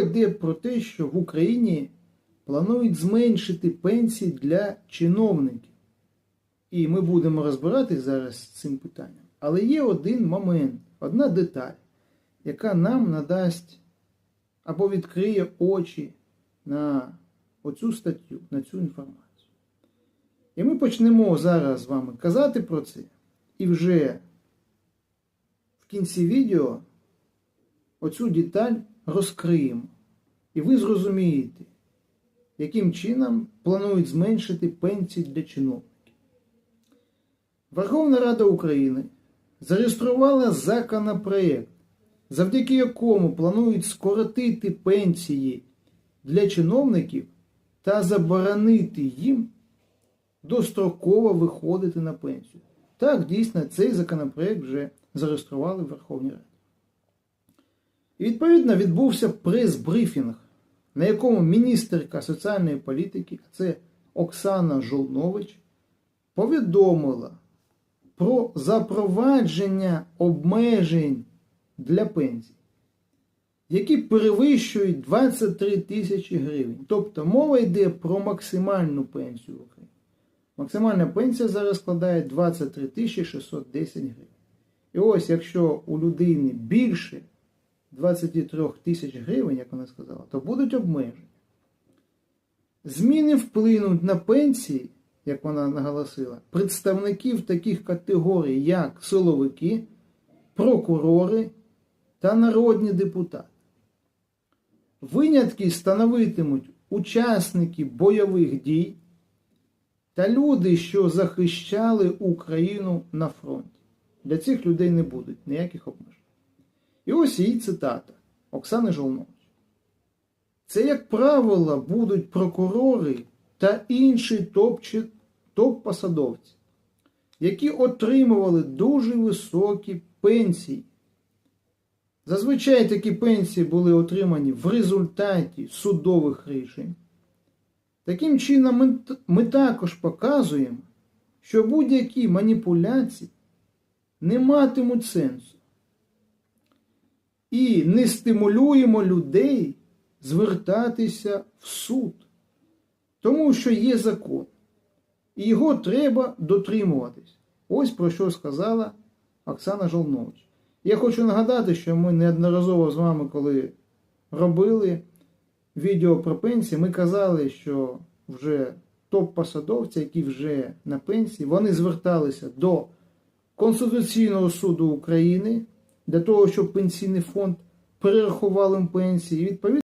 йде про те, що в Україні планують зменшити пенсії для чиновників. І ми будемо розбиратись зараз з цим питанням. Але є один момент, одна деталь, яка нам надасть або відкриє очі на оцю статтю, на цю інформацію. І ми почнемо зараз з вами казати про це. І вже в кінці відео оцю деталь розкриємо. І ви зрозумієте, яким чином планують зменшити пенсії для чиновників. Верховна Рада України зареєструвала законопроект, завдяки якому планують скоротити пенсії для чиновників та заборонити їм достроково виходити на пенсію. Так, дійсно, цей законопроект вже зареєстрували в Верховній Раді. І відповідно відбувся прес-брифінг, на якому міністерка соціальної політики, а це Оксана Жолнович, повідомила про запровадження обмежень для пенсій, які перевищують 23 тисячі гривень. Тобто мова йде про максимальну пенсію в Україні. Максимальна пенсія зараз складає 23 тисячі 610 гривень. І ось якщо у людини більше 23 тисяч гривень, як вона сказала, то будуть обмеження. Зміни вплинуть на пенсії, як вона наголосила, представників таких категорій, як силовики, прокурори та народні депутати. Винятки становитимуть учасники бойових дій та люди, що захищали Україну на фронті. Для цих людей не будуть ніяких обмежень. І ось її цитата Оксани Жолнович. Це, як правило, будуть прокурори та інші топ- топ-посадовці, які отримували дуже високі пенсії. Зазвичай такі пенсії були отримані в результаті судових рішень. Таким чином, ми також показуємо, що будь-які маніпуляції не матимуть сенсу. І не стимулюємо людей звертатися в суд, тому що є закон, і його треба дотримуватись. Ось про що сказала Оксана Жолнович. Я хочу нагадати, що ми неодноразово з вами, коли робили відео про пенсії, ми казали, що вже топ-посадовці, які вже на пенсії, вони зверталися до Конституційного суду України для того, щоб пенсійний фонд перерахував їм пенсії. Відповідно